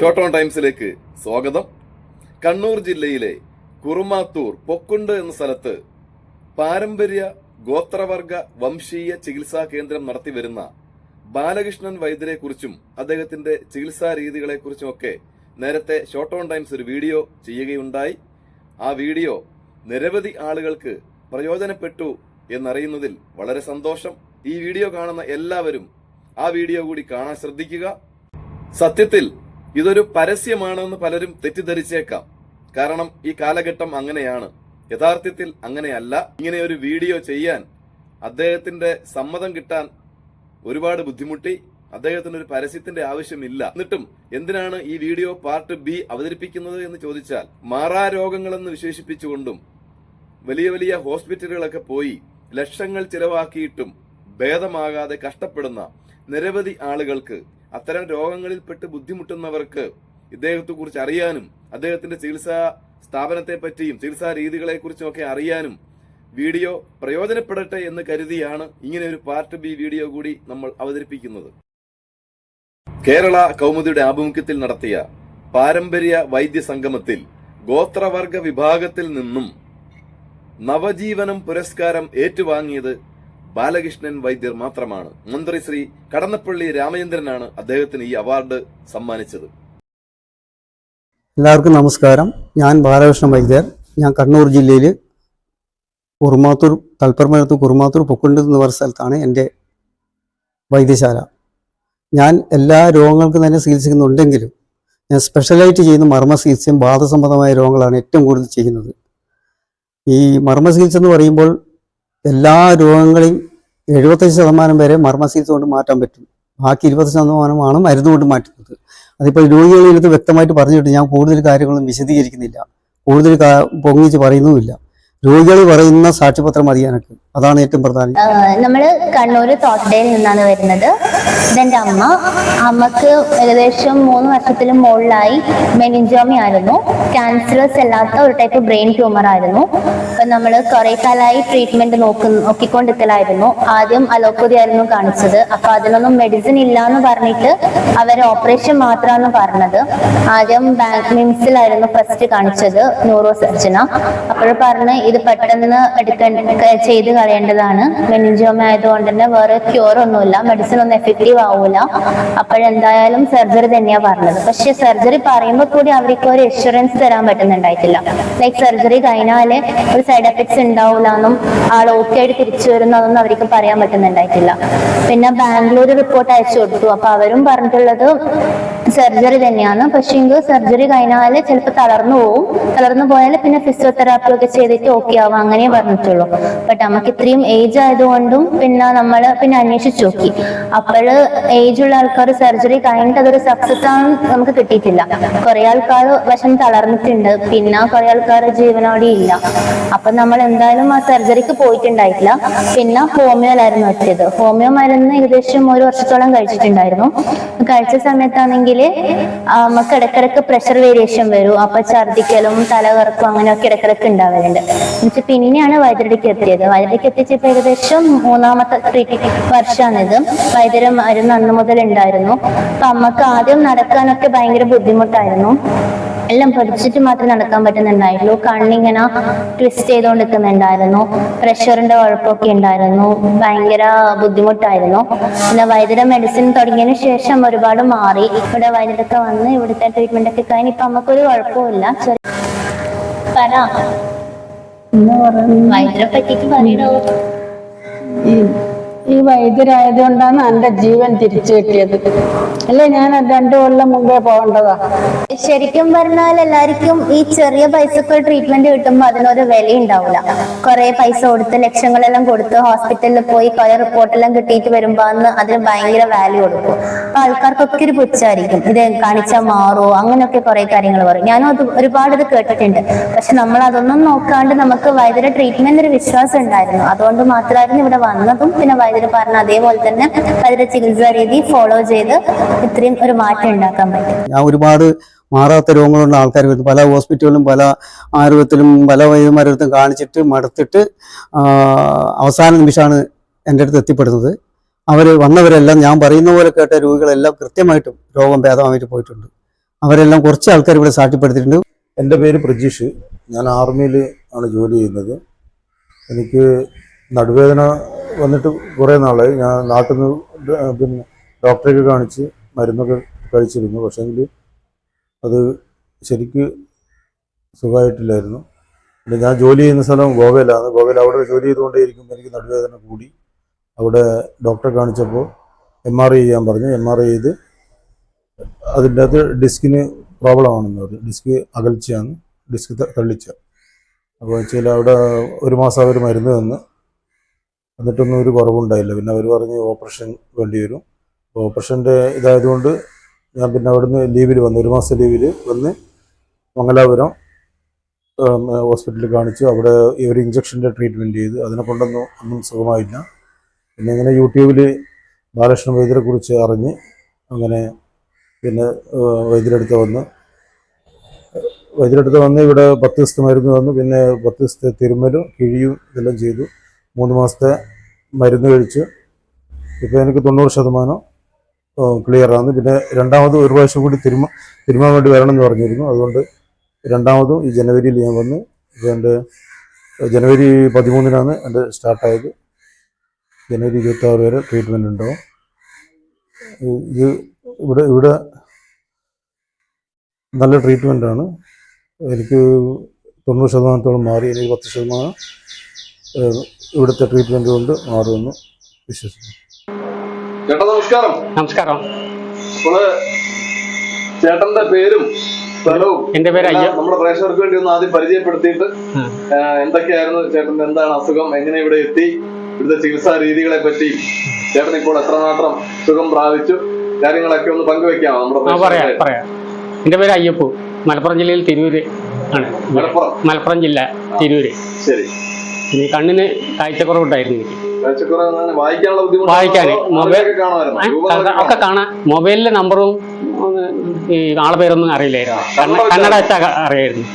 Short on ടൈംസിലേക്ക് സ്വാഗതം. കണ്ണൂർ ജില്ലയിലെ കുറുമാത്തൂർ പൊക്കുണ്ട് എന്ന സ്ഥലത്ത് പാരമ്പര്യ ഗോത്രവർഗ വംശീയ ചികിത്സാ കേന്ദ്രം നടത്തിവരുന്ന ബാലകൃഷ്ണൻ വൈദ്യരെ കുറിച്ചും അദ്ദേഹത്തിന്റെ ചികിത്സാ രീതികളെ കുറിച്ചുമൊക്കെ നേരത്തെ ഷോർട്ട് ഓൺ ടൈംസ് ഒരു വീഡിയോ ചെയ്യുകയുണ്ടായി. ആ വീഡിയോ നിരവധി ആളുകൾക്ക് പ്രയോജനപ്പെട്ടു എന്നറിയുന്നതിൽ വളരെ സന്തോഷം. ഈ വീഡിയോ കാണുന്ന എല്ലാവരും ആ വീഡിയോ കൂടി കാണാൻ ശ്രദ്ധിക്കുക. സത്യത്തിൽ ഇതൊരു പരസ്യമാണെന്ന് പലരും തെറ്റിദ്ധരിച്ചേക്കാം. കാരണം ഈ കാലഘട്ടം അങ്ങനെയാണ്. യഥാർത്ഥത്തിൽ അങ്ങനെയല്ല. ഇങ്ങനെ ഒരു വീഡിയോ ചെയ്യാൻ അദ്ദേഹത്തിന്റെ സമ്മതം കിട്ടാൻ ഒരുപാട് ബുദ്ധിമുട്ടി. അദ്ദേഹത്തിന് ഒരു പരസ്യത്തിന്റെ ആവശ്യമില്ല. എന്നിട്ടും എന്തിനാണ് ഈ വീഡിയോ പാർട്ട് ബി അവതരിപ്പിക്കുന്നത് എന്ന് ചോദിച്ചാൽ മാറാരോഗങ്ങളെന്ന് വിശേഷിപ്പിച്ചുകൊണ്ടും വലിയ വലിയ ഹോസ്പിറ്റലുകളൊക്കെ പോയി ലക്ഷങ്ങൾ ചിലവാക്കിയിട്ടും ഭേദമാകാതെ കഷ്ടപ്പെടുന്ന നിരവധി ആളുകൾക്ക് അത്തരം രോഗങ്ങളിൽപ്പെട്ട് ബുദ്ധിമുട്ടുന്നവർക്ക് ഇദ്ദേഹത്തെ കുറിച്ച് അറിയാനും അദ്ദേഹത്തിന്റെ ചികിത്സാ സ്ഥാപനത്തെ പറ്റിയും ചികിത്സാ രീതികളെ ഒക്കെ അറിയാനും വീഡിയോ പ്രയോജനപ്പെടട്ടെ എന്ന് കരുതിയാണ് ഇങ്ങനെ ഒരു പാർട്ട് ബി വീഡിയോ കൂടി നമ്മൾ അവതരിപ്പിക്കുന്നത്. കേരള കൗമുദിയുടെ ആഭിമുഖ്യത്തിൽ നടത്തിയ പാരമ്പര്യ വൈദ്യ സംഗമത്തിൽ ഗോത്രവർഗ വിഭാഗത്തിൽ നിന്നും നവജീവനം പുരസ്കാരം ഏറ്റുവാങ്ങിയത് ബാലകൃഷ്ണൻ വൈദ്യർ മാത്രമാണ്. മന്ത്രി ശ്രീ കടന്നപ്പള്ളി രാമചന്ദ്രനാണ് അദ്ദേഹത്തിന് ഈ അവാർഡ് സമ്മാനിച്ചത്. എല്ലാവർക്കും നമസ്കാരം. ഞാൻ ബാലകൃഷ്ണൻ വൈദ്യർ. ഞാൻ കണ്ണൂർ ജില്ലയിൽ കുറുമാത്തൂർ തൽപ്പരമനത്ത് കുറുമാത്തൂർ പൊക്കുണ്ട് എന്ന് പറഞ്ഞ സ്ഥലത്താണ് എന്റെ വൈദ്യശാല. ഞാൻ എല്ലാ രോഗങ്ങൾക്കും തന്നെ ചികിത്സിക്കുന്നുണ്ടെങ്കിലും ഞാൻ സ്പെഷ്യലായിട്ട് ചെയ്യുന്ന മർമ്മ ചികിത്സയും ബാധസംബന്ധമായ രോഗങ്ങളാണ് ഏറ്റവും കൂടുതൽ ചെയ്യുന്നത്. ഈ മർമ്മ ചികിത്സ എന്ന് പറയുമ്പോൾ എല്ലാ രോഗങ്ങളെയും എഴുപത്തഞ്ച് ശതമാനം വരെ മർമ്മ കൊണ്ട് മാറ്റാൻ പറ്റും. ബാക്കി ഇരുപത് ശതമാനമാണ് മരുന്ന് കൊണ്ട് മാറ്റുന്നത്. അതിപ്പോൾ രോഗികളിൽ ഇത് വ്യക്തമായിട്ട് പറഞ്ഞിട്ട് ഞാൻ കൂടുതൽ കാര്യങ്ങളും വിശദീകരിക്കുന്നില്ല. കൂടുതൽ പൊങ്ങിച്ച് പറയുന്നുമില്ല. രോഗികൾ പറയുന്ന സാക്ഷ്യപത്രം മതി എനിക്ക് അതാണ് ഏറ്റവും പ്രധാനം. നമ്മൾ കണ്ണൂർ തോട്ടയിൽ നിന്നാണ് വരുന്നത്. ഇതെന്റെ അമ്മ. അമ്മയ്ക്ക് ഏകദേശം മൂന്ന് വർഷത്തിന് മുകളിലായി മെനിഞ്ചോമി ആയിരുന്നു ക്യാൻസറസ് അല്ലാത്ത ഒരു ടൈപ്പ് ബ്രെയിൻ ട്യൂമർ ആയിരുന്നു. അപ്പൊ നമ്മൾ കുറെ കാലമായി ട്രീറ്റ്മെന്റ് നോക്കി നോക്കിക്കൊണ്ടിരിക്കലായിരുന്നു. ആദ്യം അലോപ്പതി ആയിരുന്നു കാണിച്ചത്. അപ്പൊ അതിനൊന്നും മെഡിസിൻ ഇല്ല എന്ന് പറഞ്ഞിട്ട് അവർ ഓപ്പറേഷൻ മാത്രമാണ് പറഞ്ഞത്. ആദ്യം മിംസിലായിരുന്നു ഫസ്റ്റ് കാണിച്ചത് ന്യൂറോ സർജന അപ്പോൾ പറഞ്ഞ് ഇത് പെട്ടെന്ന് എടുക്കേണ്ട ചെയ്ത് കളയേണ്ടതാണ്. മെനിഞ്ചോമ ആയതുകൊണ്ട് തന്നെ വേറെ ക്യൂർ ഒന്നുമില്ല. മെഡിസിൻ ഒന്നും എഫക്റ്റീവ് ആവൂല. അപ്പോഴെന്തായാലും സർജറി തന്നെയാ പറഞ്ഞത്. പക്ഷെ സർജറി പറയുമ്പോൾ കൂടി അവർക്ക് ഒരു ഇൻഷുറൻസ് തരാൻ പറ്റുന്നുണ്ടായിട്ടില്ല. ലൈക്ക് സർജറി കഴിഞ്ഞാൽ ഒരു സൈഡ് എഫക്ട്സ് ഉണ്ടാവില്ല എന്നും ആൾ ഓക്കെ ആയിട്ട് തിരിച്ചു വരുന്നതൊന്നും അവർക്ക് പറയാൻ പറ്റുന്നുണ്ടായിട്ടില്ല. പിന്നെ ബാംഗ്ലൂർ റിപ്പോർട്ട് അയച്ചു കൊടുത്തു. അപ്പൊ അവരും പറഞ്ഞിട്ടുള്ളത് സർജറി തന്നെയാണ്. പക്ഷേ സർജറി കഴിഞ്ഞാൽ ചിലപ്പോൾ തളർന്നു പോകും തളർന്നു പോയാൽ പിന്നെ ഫിസിയോതെറാപ്പി ഒക്കെ ചെയ്തിട്ട് ഓക്കെ ആവാം. അങ്ങനെ പറഞ്ഞിട്ടുള്ളൂ. ബട്ട് നമുക്ക് ഇത്രയും ഏജ് ആയതുകൊണ്ടും പിന്നെ നമ്മൾ പിന്നെ അന്വേഷിച്ചു നോക്കി. അപ്പോൾ ഏജ് ഉള്ള ആൾക്കാർ സർജറി കഴിഞ്ഞിട്ട് അതൊരു സക്സസ് ആണ് നമുക്ക് കിട്ടിയിട്ടില്ല. കുറെ ആൾക്കാർ വശം തളർന്നിട്ടുണ്ട്. പിന്നെ കുറെ ആൾക്കാർ ജീവനോടെ ഇല്ല. അപ്പൊ നമ്മൾ എന്തായാലും ആ സർജറിക്ക് പോയിട്ടുണ്ടായിട്ടില്ല. പിന്നെ ഹോമിയോയിലായിരുന്നു എത്തിയത്. ഹോമിയോ മരുന്ന് ഏകദേശം ഒരു വർഷത്തോളം കഴിച്ചിട്ടുണ്ടായിരുന്നു. കഴിച്ച സമയത്താണെങ്കിൽ നമുക്ക് ഇടക്കിടക്ക് പ്രഷർ വേരിയേഷൻ വരും. അപ്പൊ ഛർദിക്കലും തലകറക്കും അങ്ങനെയൊക്കെ ഇടക്കിടക്ക് ഉണ്ടാവലുണ്ട്. എന്നുവെച്ചാൽ പിന്നെയാണ് വൈദ്യുതിക്ക് എത്തിയത്. വൈദ്യുതിക്ക് എത്തിച്ചപ്പോ ഏകദേശം മൂന്നാമത്തെ വർഷമാണിത് വൈദ്യുതി മരുന്ന് അന്ന് മുതൽ ഉണ്ടായിരുന്നു. അപ്പൊ അമ്മയ്ക്ക് ആദ്യം നടക്കാനൊക്കെ ഭയങ്കര ബുദ്ധിമുട്ടായിരുന്നു. എല്ലാം പഠിച്ചിട്ട് മാത്രമേ നടക്കാൻ പറ്റുന്നുണ്ടായുള്ളൂ കണ്ണിങ്ങനെ ട്വിസ്റ്റ് ചെയ്തുകൊണ്ട് നിൽക്കുന്നുണ്ടായിരുന്നു പ്രഷറിന്റെ കുഴപ്പമൊക്കെ ഉണ്ടായിരുന്നു. ഭയങ്കര ബുദ്ധിമുട്ടായിരുന്നു. പിന്നെ വൈദ്യുത മെഡിസിൻ തുടങ്ങിയതിന് ശേഷം ഒരുപാട് മാറി. ഇവിടെ വൈദ്യുതൊക്കെ വന്ന് ഇവിടുത്തെ ട്രീറ്റ്മെന്റ് ഒക്കെ കഴിഞ്ഞ് ഇപ്പൊ നമുക്കൊരു കുഴപ്പമില്ല ചെറിയ പറ വൈദ്യുതിനെ പറ്റിയിട്ട് പറയണോ? ഈ വൈദ്യരായത് കൊണ്ടാണ് എന്റെ ജീവൻ തിരിച്ചു കിട്ടിയത്. അല്ലേ? ഞാൻ രണ്ടു കൊല്ലം മുമ്പേ പോകേണ്ടതാ. ശരിക്കും പറഞ്ഞാൽ എല്ലാവർക്കും ഈ ചെറിയ പൈസക്ക് ട്രീറ്റ്മെന്റ് കിട്ടുമ്പോൾ അതിനൊരു വില ഉണ്ടാവില്ല കുറെ പൈസ കൊടുത്ത് ലക്ഷങ്ങളെല്ലാം കൊടുത്ത് ഹോസ്പിറ്റലിൽ പോയി കുറെ റിപ്പോർട്ടെല്ലാം കിട്ടിയിട്ട് വരുമ്പോ അന്ന് അതിന് ഭയങ്കര വാല്യൂ കൊടുക്കും. അപ്പൊ ആൾക്കാർക്കൊക്കെ ഒരു പുച്ഛായിരിക്കും. ഇത് കാണിച്ചാൽ മാറുമോ അങ്ങനെയൊക്കെ കുറെ കാര്യങ്ങൾ പറയും. ഞാനും അത് ഒരുപാട് ഇത് കേട്ടിട്ടുണ്ട്. പക്ഷെ നമ്മൾ അതൊന്നും നോക്കാണ്ട് നമുക്ക് വൈദ്യുത ട്രീറ്റ്മെന്റ് ഒരു വിശ്വാസം ഉണ്ടായിരുന്നു. അതുകൊണ്ട് മാത്രമായിരുന്നു ഇവിടെ വന്നതും പിന്നെ വൈദ്യുതി പറഞ്ഞ അതേപോലെ തന്നെ അവരുടെ ചികിത്സാ രീതി ഫോളോ ചെയ്ത് ഇത്രയും ഒരു മാറ്റം ഉണ്ടാക്കാൻ പറ്റും. ഞാൻ ഒരുപാട് മാറാത്ത രോഗങ്ങളുള്ള ആൾക്കാർ വരുന്നു. പല ഹോസ്പിറ്റലിലും പല ആയുർവേദത്തിലും പല വൈദ്യന്മാരടുത്തും കാണിച്ചിട്ട് മടുത്തിട്ട് അവസാന നിമിഷമാണ് എന്റെ അടുത്ത് എത്തിപ്പെടുന്നത്. അവർ വന്നവരെല്ലാം ഞാൻ പറയുന്ന പോലെ കേട്ട രോഗികളെല്ലാം കൃത്യമായിട്ടും രോഗം ഭേദമായിട്ട് പോയിട്ടുണ്ട്. അവരെല്ലാം കുറച്ച് ആൾക്കാർ ഇവിടെ സാക്ഷ്യപ്പെടുത്തിയിട്ടുണ്ട്. എന്റെ പേര് പ്രജീഷ്. ഞാൻ ആർമിയിൽ ആണ് ജോലി ചെയ്യുന്നത്. എനിക്ക് നടുവേദന വന്നിട്ട് കുറേ നാളായി. ഞാൻ നാട്ടിൽ നിന്ന് പിന്നെ ഡോക്ടറെയൊക്കെ കാണിച്ച് മരുന്നൊക്കെ കഴിച്ചിരുന്നു. പക്ഷേങ്കിൽ അത് ശരിക്ക് സുഖമായിട്ടില്ലായിരുന്നു. പിന്നെ ഞാൻ ജോലി ചെയ്യുന്ന സ്ഥലം ഗോവയിലാണ്. ഗോവയിൽ അവിടെ ജോലി ചെയ്തുകൊണ്ടേ ഇരിക്കുമ്പോൾ എനിക്ക് നടുവേദന കൂടി. അവിടെ ഡോക്ടറെ കാണിച്ചപ്പോൾ എം ആർ ഐ ചെയ്യാൻ പറഞ്ഞു. എം ആർ ഐ ചെയ്ത് അതിന്റെ അകത്ത് ഡിസ്കിന് പ്രോബ്ലം ആണെന്ന് പറഞ്ഞു. ഡിസ്ക് അകൽച്ചയാണ്. ഡിസ്ക് തള്ളിച്ച. അപ്പോൾ വെച്ചാൽ അവിടെ ഒരു മാസം അവർ മരുന്ന് തന്ന് എന്നിട്ടൊന്നും ഒരു കുറവുണ്ടായില്ല. പിന്നെ അവർ പറഞ്ഞ് ഓപ്പറേഷൻ വേണ്ടി വരും. ഓപ്പറേഷന്റെ ഇതായതുകൊണ്ട് ഞാൻ പിന്നെ അവിടുന്ന് ലീവിൽ വന്നു. ഒരു മാസം ലീവിൽ വന്ന് മംഗലാപുരം ഹോസ്പിറ്റലിൽ കാണിച്ചു. അവിടെ ഈ ഒരു ഇഞ്ചക്ഷന്റെ ട്രീറ്റ്മെന്റ് ചെയ്ത്. അതിനെ കൊണ്ടൊന്നും ഒന്നും സുഖമായില്ല. പിന്നെ ഇങ്ങനെ യൂട്യൂബിൽ ബാലകൃഷ്ണ വൈദ്യരെക്കുറിച്ച് അറിഞ്ഞ് അങ്ങനെ പിന്നെ വൈദ്യരെടുത്ത് വന്ന്. വൈദ്യരെടുത്ത് വന്ന് ഇവിടെ പത്ത് ദിവസത്തെ മരുന്ന് വന്നു പിന്നെ പത്ത് ദിവസത്തെ തിരുമലും കിഴിയും ഇതെല്ലാം ചെയ്തു. മൂന്ന് മാസത്തെ മരുന്ന് കഴിച്ച്. ഇപ്പോൾ എനിക്ക് തൊണ്ണൂറ് ശതമാനം ക്ലിയറാണ് പിന്നെ രണ്ടാമത് ഒരു പ്രാവശ്യം കൂടി തിരുമ തിരുമാൻ വേണ്ടി വരണമെന്ന് പറഞ്ഞിരുന്നു. അതുകൊണ്ട് രണ്ടാമതും ഈ ജനുവരിയിൽ ഞാൻ വന്ന് ഇപ്പോൾ എന്റെ ജനുവരി പതിമൂന്നിനാണ് എന്റെ സ്റ്റാർട്ടായത് ജനുവരി ഇരുപത്തി ആറ് വരെ ട്രീറ്റ്മെന്റ് ഉണ്ടാവും ഇത് ഇവിടെ ഇവിടെ നല്ല ട്രീറ്റ്മെന്റ് ആണ്. എനിക്ക് തൊണ്ണൂറ് ശതമാനത്തോളം മാറി എനിക്ക് പത്ത് ശതമാനം ഇവിടുത്തെ ട്രീറ്റ്മെന്റ് കൊണ്ട് മാറുമെന്ന് വിശ്വസിക്കുന്നു. ചേട്ടാ നമസ്കാരം. നമസ്കാരം. ചേട്ടന്റെ പേരും സ്ഥലവും എന്റെ പേര് അയ്യോ. നമ്മുടെ പ്രേക്ഷകർക്ക് വേണ്ടി ഒന്ന് ആദ്യം പരിചയപ്പെടുത്തിയിട്ട് എന്തൊക്കെയായിരുന്നു ചേട്ടന്റെ എന്താണ് അസുഖം എങ്ങനെ ഇവിടെ എത്തി ഇവിടുത്തെ ചികിത്സാ രീതികളെ പറ്റി ചേട്ടൻ ഇപ്പോൾ എത്രമാത്രം സുഖം പ്രാപിച്ചു കാര്യങ്ങളൊക്കെ ഒന്ന് പങ്കുവെക്കാമോ നമ്മുടെ പറയാം? പറയാം. എന്റെ പേര് അയ്യപ്പു. മലപ്പുറം ജില്ലയിൽ തിരൂര് ആണ്. മലപ്പുറം? മലപ്പുറം ജില്ല തിരൂര്. ശരി. ഇനി കണ്ണിന് കാഴ്ചക്കുറവുണ്ടായിരുന്നു. വായിക്കാന്. മൊബൈൽ ഒക്കെ കാണാൻ മൊബൈലിലെ നമ്പറും ഈ ആളെ പേരൊന്നും അറിയില്ലായിരുന്നു. കന്നഡ വെച്ചാ അറിയായിരുന്നു.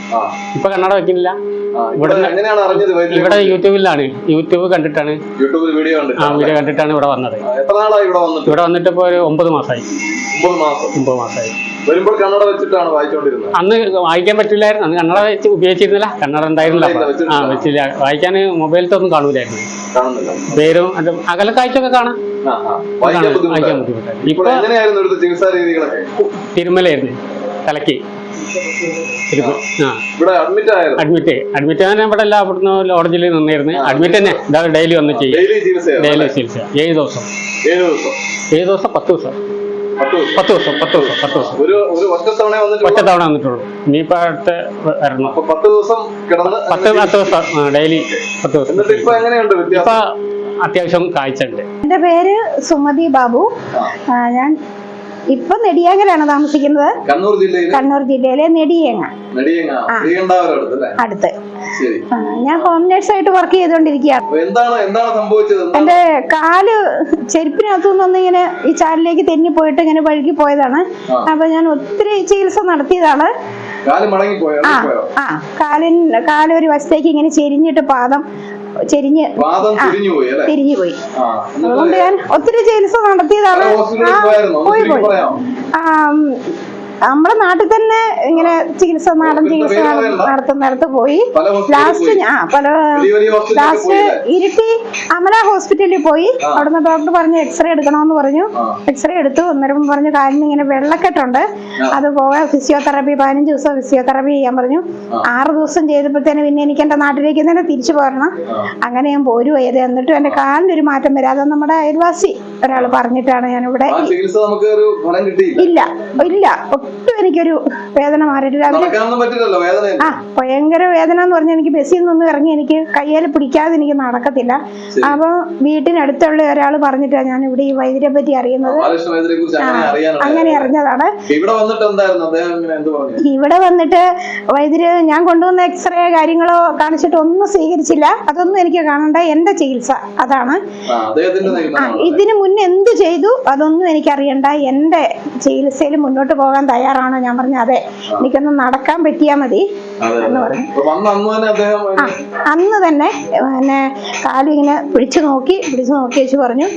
ഇപ്പൊ കന്നഡ വെക്കുന്നില്ല. ഇവിടെ എങ്ങനെയാണ് അറിഞ്ഞത് ഇവിടെ യൂട്യൂബിലാണ്. യൂട്യൂബ് കണ്ടിട്ടാണ്. യൂട്യൂബിൽ വീഡിയോ ആ വീഡിയോ കണ്ടിട്ടാണ് ഇവിടെ വന്നത്. എത്ര നാളായി ഇവിടെ വന്നിട്ട്? ഇവിടെ വന്നിട്ട് ഇപ്പൊ ഒരു ഒമ്പത് മാസമായി ഒമ്പത് മാസം. ഒമ്പത് മാസമായി വരുമ്പോൾ കണ്ണട വെച്ചിട്ടാണ് വായിച്ചുകൊണ്ടിരുന്നത് അന്ന് വായിക്കാൻ പറ്റില്ലായിരുന്നു. അന്ന് കന്നഡ വെച്ച് ഉപയോഗിച്ചിരുന്നില്ല. കന്നഡ ഉണ്ടായിരുന്നില്ല ആ വെച്ചില്ല. വായിക്കാൻ മൊബൈലത്തെ ഒന്നും കാണൂലായിരുന്നു പേരും അത് അകലക്കാഴ്ചയൊക്കെ കാണാം. വായിക്കാൻ ബുദ്ധിമുട്ടായിരുന്നു ഇപ്പൊ തിരുമലായിരുന്നു തലക്ക് അഡ്മിറ്റ് അഡ്മിറ്റ് അഡ്മിറ്റ് ഞാൻ ഇവിടെ എല്ലാം അവിടുന്ന് ലോഡ്ജിൽ നിന്നിരുന്നു. അഡ്മിറ്റ് തന്നെ. ഇതാ ഡെയിലി വന്ന് ചെയ്യും. ഡെയിലി? ചികിത്സ. ഏഴ് ദിവസം. ഏഴ് ദിവസം. പത്ത് ദിവസം. പത്ത് ദിവസം. പത്ത് ദിവസം പത്ത് ദിവസം ഒറ്റത്തവണ വന്നിട്ടുള്ളൂ. ഇനിയിപ്പോ അടുത്ത് വരണം. പത്ത് ദിവസം കിടന്ന് പത്ത് പത്ത് ദിവസം. ഡെയിലി പത്ത് ദിവസം. ഇപ്പൊ അത്യാവശ്യം കാഴ്ച ഉണ്ട് എന്റെ പേര് സുമതി ബാബു. ഞാൻ ഇപ്പൊ നെടിയാങ്കലാണ് താമസിക്കുന്നത്. കണ്ണൂർ ജില്ലയിലെ? കണ്ണൂർ ജില്ലയിലെ നെടിയേങ്ങ. അടുത്ത് ഞാൻ ഹോം നേഴ്സ് ആയിട്ട് വർക്ക് ചെയ്തുകൊണ്ടിരിക്കുകയാണ് എന്റെ കാൽ ചെരുപ്പിനകത്തു നിന്നൊന്ന് ഇങ്ങനെ ഈ ചാലിലേക്ക് തെന്നി പോയിട്ട് ഇങ്ങനെ വഴുകി പോയതാണ്. അപ്പൊ ഞാൻ ഒത്തിരി ചികിത്സ നടത്തിയതാണ്. ആ കാലിൻ കാലൊരു വശത്തേക്ക് ഇങ്ങനെ ചെരിഞ്ഞിട്ട് പാദം ചെരിഞ്ഞ്. തിരിഞ്ഞു പോയി അതുകൊണ്ട് ഞാൻ ഒത്തിരി ചികിത്സ നടത്തിയതാണ് പോയി പോയി. നമ്മുടെ നാട്ടിൽ തന്നെ ഇങ്ങനെ ചികിത്സ നാടൻ ചികിത്സ പേര് നട- നടത്തുന്നിടത്ത് പോയി. ലാസ്റ്റ് ആ പല ലാസ്റ്റ് ഇരുട്ടി അമല ഹോസ്പിറ്റലിൽ പോയി. അവിടുന്ന് ഡോക്ടർ പറഞ്ഞു എക്സ്റേ എടുക്കണമെന്ന് പറഞ്ഞു. എക്സ്റേ എടുത്തു. അന്നേരം പറഞ്ഞു കാലിന് ഇങ്ങനെ വെള്ളക്കെട്ടുണ്ട്. അത് പോകാൻ ഫിസിയോതെറാപ്പി പതിനഞ്ച് ദിവസം ഫിസിയോതെറാപ്പി ചെയ്യാൻ പറഞ്ഞു. ആറ് ദിവസം ചെയ്തപ്പോഴത്തേനും പിന്നെ എനിക്ക് എന്റെ നാട്ടിലേക്ക് തന്നെ തിരിച്ചു പോരണം. അങ്ങനെ ഞാൻ പോരുമായത് എന്നിട്ടും എന്റെ കാലിനൊരു മാറ്റം വരാതെ നമ്മുടെ അയൽവാസി ഒരാൾ പറഞ്ഞിട്ടാണ് ഞാൻ ഇവിടെ ഇല്ല ഇല്ല. ഒട്ടും എനിക്കൊരു വേദന മാറിയിട്ടില്ല അവർ ആ ഭയങ്കര വേദന എന്ന് പറഞ്ഞാൽ എനിക്ക് ബസ്സിൽ നിന്നൊന്നും ഇറങ്ങി എനിക്ക് കയ്യിൽ പിടിക്കാതെ എനിക്ക് നടക്കത്തില്ല. അപ്പോൾ അപ്പൊ വീട്ടിനടുത്തുള്ള ഒരാൾ പറഞ്ഞിട്ടാണ് ഞാൻ ഇവിടെ ഈ വൈദ്യരെ പറ്റി അറിയുന്നത്. അങ്ങനെ അറിഞ്ഞതാണ്. ഇവിടെ വന്നിട്ട് വൈദ്യര് ഞാൻ കൊണ്ടുവന്ന എക്സ്റേ കാര്യങ്ങളോ കാണിച്ചിട്ട് ഒന്നും സ്വീകരിച്ചില്ല. അതൊന്നും എനിക്ക് കാണണ്ട. എന്റെ ചികിത്സ അതാണ്. ഇതിനു മുന്നേ എന്ത് ചെയ്തു? അതൊന്നും എനിക്കറിയണ്ട എന്റെ ചികിത്സയിൽ മുന്നോട്ട് പോകാൻ തയ്യാറാണോ ഞാൻ പറഞ്ഞു അതെ എനിക്കൊന്ന് നടക്കാൻ പറ്റിയാൽ മതി. എന്ന് പറഞ്ഞു. ആ അന്ന് തന്നെ പിന്നെ കാലിങ്ങനെ പിടിച്ചു നോക്കി പിടിച്ചു നോക്കി വെച്ച് പറഞ്ഞു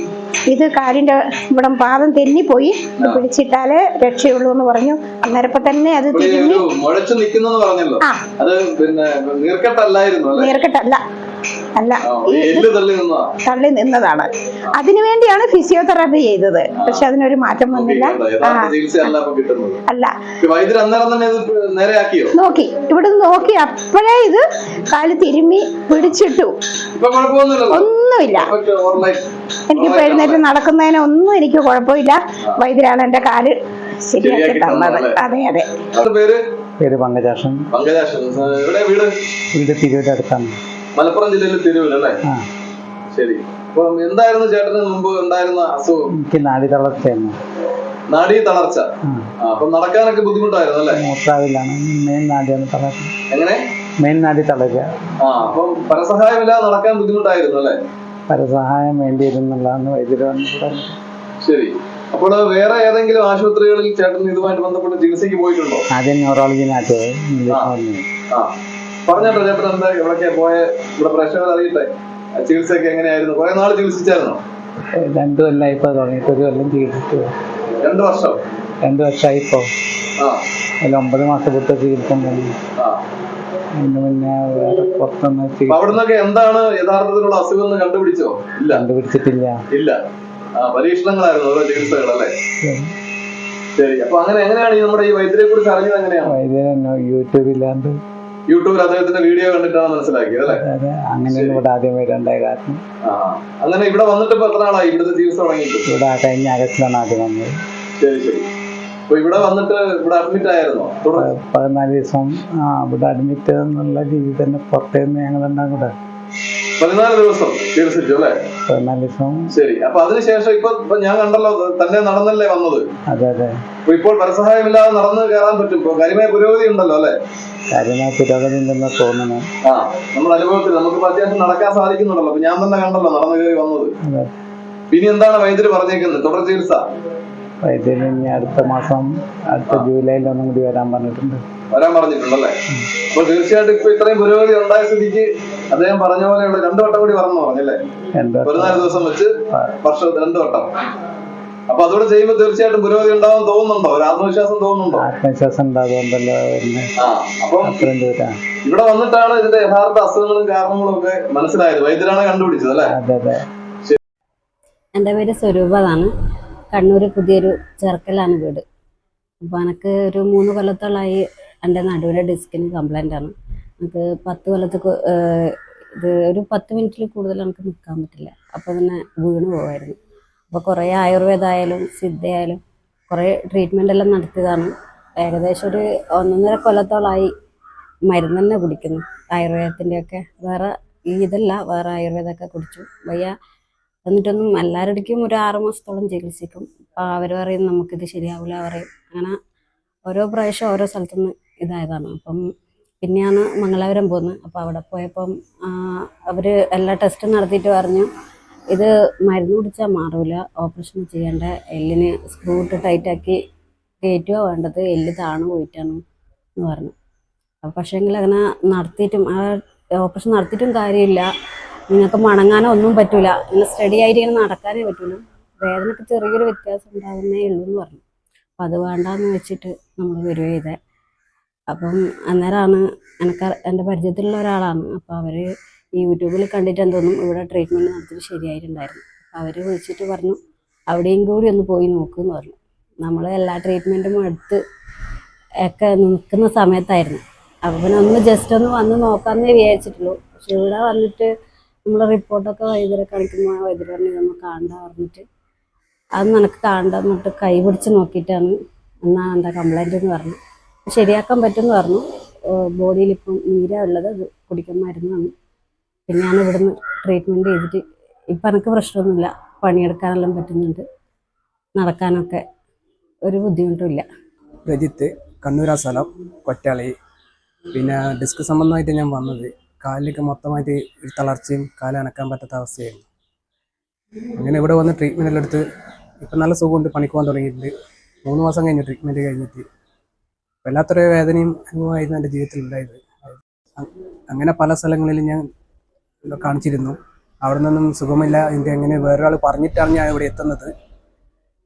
ഇത് കാലിന്റെ ഇവിടെ പാദം തെന്നിപ്പോയി ഇത് പിടിച്ചിട്ടാലേ രക്ഷയുള്ളൂ എന്ന് പറഞ്ഞു. അന്നേരപ്പം തന്നെ അത് തിരിഞ്ഞു മുഴച്ചു നിൽക്കുന്നു പറഞ്ഞല്ലോ. അത് പിന്നെ നീർക്കെട്ടല്ല. അല്ല തള്ളി നിന്നതാണ്. അതിനുവേണ്ടിയാണ് ഫിസിയോതെറാപ്പി ചെയ്തത്. പക്ഷെ അതിനൊരു മാറ്റം വന്നില്ല. അല്ല. നോക്കി. ഇവിടെ നോക്കി. അപ്പോഴേ ഇത് കാൽ തിരുമ്മി പിടിച്ചിട്ടു. ഒന്നുമില്ല. എനിക്ക്. എഴുന്നേറ്റ് നടക്കുന്നതിന് ഒന്നും എനിക്ക് കുഴപ്പമില്ല. വൈദ്യരാണ് എന്റെ കാൽ ശരിയാക്കി തന്നത്. അതെ അതെ. പേര്? പേര് പങ്കജാഷൻ വീട്? അടുത്താണ് മലപ്പുറം ജില്ലയിലെ തിരുവല്ല അല്ലേ? ശരി. അപ്പം എന്തായിരുന്നു ചേട്ടന് മുമ്പ് ഉണ്ടായിരുന്ന അസുഖം? എനിക്ക് നാടി തളർച്ചയായിരുന്നു. നാടി തളർച്ച. ആ, അപ്പൊ നടക്കാനൊക്കെ ബുദ്ധിമുട്ടായിരുന്നു അല്ലേ? മൂത്രാവിലാണ്. മെയിൻ നാടിയാണ് തളർച്ച എങ്ങനെ? മെയിൻ നാടി തളരുക. ആ അപ്പം പരസഹായമില്ലാതെ നടക്കാൻ ബുദ്ധിമുട്ടായിരുന്നു അല്ലേ? പരസഹായം വേണ്ടിയിരുന്നുള്ളതാണ് വൈദ്യുതി ശരി. അപ്പോൾ വേറെ ഏതെങ്കിലും ആശുപത്രികളിൽ ചേട്ടൻ ഇതുമായിട്ട് ബന്ധപ്പെട്ട് ചികിത്സയ്ക്ക് പോയിട്ടുണ്ടോ? ആദ്യം ന്യൂറോളജി നാട്ടിയത് ചേട്ടൻ എന്താ? എവിടൊക്കെ പോയ? ഇവിടെ പ്രശ്നങ്ങൾ അറിയട്ടെ. ചികിത്സ ചികിത്സയൊക്കെ എങ്ങനെയായിരുന്നു? കുറെ നാൾ ചികിത്സിച്ചായിരുന്നോ? രണ്ടു കൊല്ലം ഇപ്പോൾ തുടങ്ങിയിട്ട്. ഒരു കൊല്ലം ചികിത്സിച്ചു രണ്ടു വർഷം? രണ്ടു വർഷമായി ഇപ്പോൾ ആ. അതിൽ ഒമ്പത് മാസം വിട്ട് ചികിത്സ തുടങ്ങി അതിന് മുന്നേ വേറെ പുറത്തൊന്നും അവിടുന്നൊക്കെ എന്താണ് യഥാർത്ഥത്തിലുള്ള അസുഖം എന്ന് കണ്ടുപിടിച്ചോ? ഇല്ല. കണ്ടുപിടിച്ചിട്ടില്ല. ഇല്ല. പരീക്ഷണങ്ങളായിരുന്നു ഓരോ ചികിത്സകൾ അല്ലേ? ശരി. അപ്പൊ അങ്ങനെ എങ്ങനെയാണ് നമ്മുടെ ഈ വൈദ്യരെ കുറിച്ച് അറിഞ്ഞത് എങ്ങനെയാണ്? വൈദ്യുതി യൂട്യൂബില്ലാണ്ട് യൂട്യൂബിൽ അദ്ദേഹത്തിന്റെ വീഡിയോ കണ്ടിട്ടാണ് മനസ്സിലാക്കിയത് അല്ലേ? അങ്ങനെ ഇവിടെ ആദ്യം വരേണ്ടായ കാരണം അങ്ങനെ ഇവിടെ വന്നിട്ട് എത്ര നാളായി? ഇവിടുത്തെ ചികിത്സ തുടങ്ങിയിട്ട്. ഇവിടെ കഴിഞ്ഞ ആഗസ്റ്റിലാണ് ആദ്യം വന്നത്. ശരി ശരി. അപ്പൊ ഇവിടെ വന്നിട്ട് ഇവിടെ അഡ്മിറ്റ് ആയിരുന്നോ? പതിനാല് ദിവസം ആ ഇവിടെ അഡ്മിറ്റ് എന്നുള്ള രീതി തന്നെ പുറത്തേന്ന് ഞങ്ങൾ ഉണ്ടാകും കൂടെ പതിനാല് ദിവസം ചികിത്സിച്ചു അല്ലേ? പതിനാല് ദിവസം. ശരി. അപ്പൊ അതിനുശേഷം ഇപ്പൊ ഇപ്പൊ ഞാൻ കണ്ടല്ലോ തന്നെ നടന്നല്ലേ വന്നത്? അതെ അതെ. അപ്പൊ ഇപ്പോൾ പരസഹായമില്ലാതെ നടന്ന് കയറാൻ പറ്റും. ഇപ്പൊ കാര്യമായ പുരോഗതി ഉണ്ടല്ലോ അല്ലെ? കാര്യമായ പുരോഗതി ഉണ്ടെന്ന് തോന്നുന്നു ആ നമ്മുടെ അനുഭവത്തിൽ നമുക്ക് അത്യാവശ്യം നടക്കാൻ സാധിക്കുന്നുണ്ടല്ലോ. അപ്പൊ ഞാൻ തന്നെ കണ്ടല്ലോ നടന്നു കയറി വന്നത്. പിന്നെ ഇനി എന്താണ് വൈദ്യുതി പറഞ്ഞേക്കുന്നത്? തുടർ ചികിത്സ. വൈദ്യുതി അടുത്ത മാസം അടുത്ത ജൂലൈയിൽ ഒന്നും കൂടി വരാൻ പറഞ്ഞിട്ടുണ്ട്. വരാൻ പറഞ്ഞിട്ടുണ്ടല്ലേ? അപ്പൊ തീർച്ചയായിട്ടും ഇപ്പൊ ഇത്രയും പുരോഗതി ഉണ്ടായ സ്ഥിതിക്ക് അദ്ദേഹം പറഞ്ഞ പോലെയുള്ള രണ്ടു വട്ടം കൂടി പറഞ്ഞു പറഞ്ഞല്ലേ? ഒരു പതിനാല് ദിവസം വെച്ച് വർഷം രണ്ടു വട്ടം. അപ്പൊ അതുകൂടെ ചെയ്യുമ്പോൾ തീർച്ചയായിട്ടും പുരോഗതി ഉണ്ടാവും തോന്നുന്നുണ്ടോ? ഒരു ആത്മവിശ്വാസം തോന്നുന്നുണ്ടോ? ആത്മവിശ്വാസം ഉണ്ട് അതുകൊണ്ടല്ലോ വരുന്നത് ആ അപ്പം ഇവിടെ വന്നിട്ടാണ് ഇതിന്റെ യഥാർത്ഥ അസുഖങ്ങളും കാരണങ്ങളും ഒക്കെ മനസ്സിലായത്. വൈദ്യരാണ് കണ്ടുപിടിച്ചത് അല്ലേ? എന്റെ എന്റെ പേര് സ്വരൂപതാണ് കണ്ണൂർ പുതിയൊരു ചെറുക്കലാണ് വീട്. അപ്പോൾ എനിക്ക് ഒരു മൂന്ന് കൊല്ലത്തോളമായി എന്റെ നടുവിലെ ഡിസ്കിന് കംപ്ലൈന്റ് ആണ്. നമുക്ക് പത്ത് കൊല്ലത്ത് ഇത് ഒരു പത്ത് മിനിറ്റിൽ കൂടുതൽ നമുക്ക് നിൽക്കാൻ പറ്റില്ല. അപ്പോൾ തന്നെ വീണ് പോവായിരുന്നു. അപ്പോൾ കുറേ ആയുർവേദമായാലും സിദ്ധയായാലും കുറേ ട്രീറ്റ്മെന്റ് എല്ലാം നടത്തിയതാണ്. ഏകദേശം ഒരു ഒന്നൊന്നര കൊല്ലത്തോളമായി മരുന്ന് തന്നെ കുടിക്കുന്നു. ആയുർവേദത്തിന്റെയൊക്കെ വേറെ ഇതല്ല വേറെ ആയുർവേദമൊക്കെ കുടിച്ചു. വയ്യ. എന്നിട്ടൊന്നും എല്ലാവരുടെക്കും ഒരു ആറ് മാസത്തോളം ചികിത്സിക്കും. അപ്പോൾ അവർ പറയും നമുക്കിത് ശരിയാവില്ല പറയും. അങ്ങനെ ഓരോ പ്രാവശ്യം ഓരോ സ്ഥലത്തുനിന്ന് ഇതായതാണ്. അപ്പം പിന്നെയാണ് മംഗലാപുരം പോകുന്നത് അപ്പോൾ അവിടെ പോയപ്പം അവർ എല്ലാ ടെസ്റ്റും നടത്തിയിട്ട് പറഞ്ഞു ഇത് മരുന്ന് കുടിച്ചാൽ മാറില്ല ഓപ്പറേഷൻ ചെയ്യേണ്ട എല്ലിന് സ്ക്രൂ ഇട്ട് ടൈറ്റാക്കി കയറ്റുക വേണ്ടത് എല്ല് താണു പോയിട്ടാണ് എന്ന് പറഞ്ഞു. അപ്പോൾ പക്ഷേങ്കിൽ അങ്ങനെ നടത്തിയിട്ടും ആ ഓപ്പറേഷൻ നടത്തിയിട്ടും കാര്യമില്ല. നിങ്ങൾക്ക് മണങ്ങാനോ ഒന്നും പറ്റില്ല ഇങ്ങനെ സ്റ്റഡി ആയിട്ട് ഇങ്ങനെ നടക്കാനേ പറ്റില്ല വേദനക്ക് ചെറിയൊരു വ്യത്യാസം ഉണ്ടാകുന്നേ ഉള്ളൂ എന്ന് പറഞ്ഞു. അപ്പം അത് വേണ്ടാന്ന് വെച്ചിട്ട് നമ്മൾ വരുവേ ചെയ്തേ. അപ്പം അന്നേരമാണ് എനിക്ക് എന്റെ പരിചയത്തിലുള്ള ഒരാളാണ്. അപ്പോൾ അവർ യൂട്യൂബിൽ കണ്ടിട്ട് എന്തോന്നും ഇവിടെ ട്രീറ്റ്മെന്റ് നടത്തിയിട്ട് ശരിയായിട്ടുണ്ടായിരുന്നു. അപ്പോൾ അവർ വിളിച്ചിട്ട് പറഞ്ഞു അവിടെയും കൂടി ഒന്ന് പോയി നോക്കുമെന്ന് പറഞ്ഞു. നമ്മൾ എല്ലാ ട്രീറ്റ്മെന്റും എടുത്ത് ഒക്കെ നിൽക്കുന്ന സമയത്തായിരുന്നു. അപ്പോൾ പിന്നെ ഒന്ന് ജസ്റ്റ് ഒന്ന് വന്ന് നോക്കാമെന്നേ വിചാരിച്ചിട്ടുള്ളൂ. പക്ഷെ ഇവിടെ വന്നിട്ട് നമ്മൾ റിപ്പോർട്ടൊക്കെ വൈദ്യുതി കാണിക്കുമ്പോൾ വൈദ്യുതി പറഞ്ഞു ഇതൊന്ന് കാണണ്ട പറഞ്ഞിട്ട്. അത് നിനക്ക് കാണണ്ട എന്നിട്ട് കൈ പിടിച്ച് നോക്കിയിട്ടാണ് എന്നാണ് എന്താ കംപ്ലൈന്റ് എന്ന് പറഞ്ഞു ശരിയാക്കാൻ പറ്റുമെന്ന് പറഞ്ഞു. ബോഡിയിൽ ഇപ്പം നീര ഉള്ളത് അത് കുടിക്കാൻ മരുന്നാണ്. പിന്നെ ഞാൻ ഇവിടുന്ന് ട്രീറ്റ്മെന്റ് ചെയ്തിട്ട് ഇപ്പം എനിക്ക് പ്രശ്നമൊന്നുമില്ല. പണിയെടുക്കാനെല്ലാം പറ്റുന്നുണ്ട്. നടക്കാനൊക്കെ ഒരു ബുദ്ധിമുട്ടുമില്ല രജിത്ത് കണ്ണൂരാ സ്ഥലം കൊറ്റാളി. പിന്നെ ഡിസ്ക് സംബന്ധമായിട്ട് ഞാൻ വന്നത് കാലിലേക്ക് മൊത്തമായിട്ട് ഒരു തളർച്ചയും കാലനക്കാൻ പറ്റാത്ത അവസ്ഥയായിരുന്നു. അങ്ങനെ ഇവിടെ വന്ന് ട്രീറ്റ്മെന്റ് എല്ലാം എടുത്ത് ഇപ്പം നല്ല സുഖമുണ്ട്. പണിക്കുവാൻ തുടങ്ങിയിട്ടുണ്ട്. മൂന്ന് മാസം കഴിഞ്ഞു ട്രീറ്റ്മെന്റ് കഴിഞ്ഞിട്ട് വല്ലാത്തൊരു വേദനയും അനുഭവമായിരുന്നു എന്റെ ജീവിതത്തിൽ ഉണ്ടായത് അങ്ങനെ പല സ്ഥലങ്ങളിലും ഞാൻ കാണിച്ചിരുന്നു. അവിടെ നിന്നും സുഖമില്ല എന്റെ എങ്ങനെ വേറൊരാൾ പറഞ്ഞിട്ടാണ് ഞാൻ ഇവിടെ എത്തുന്നത്.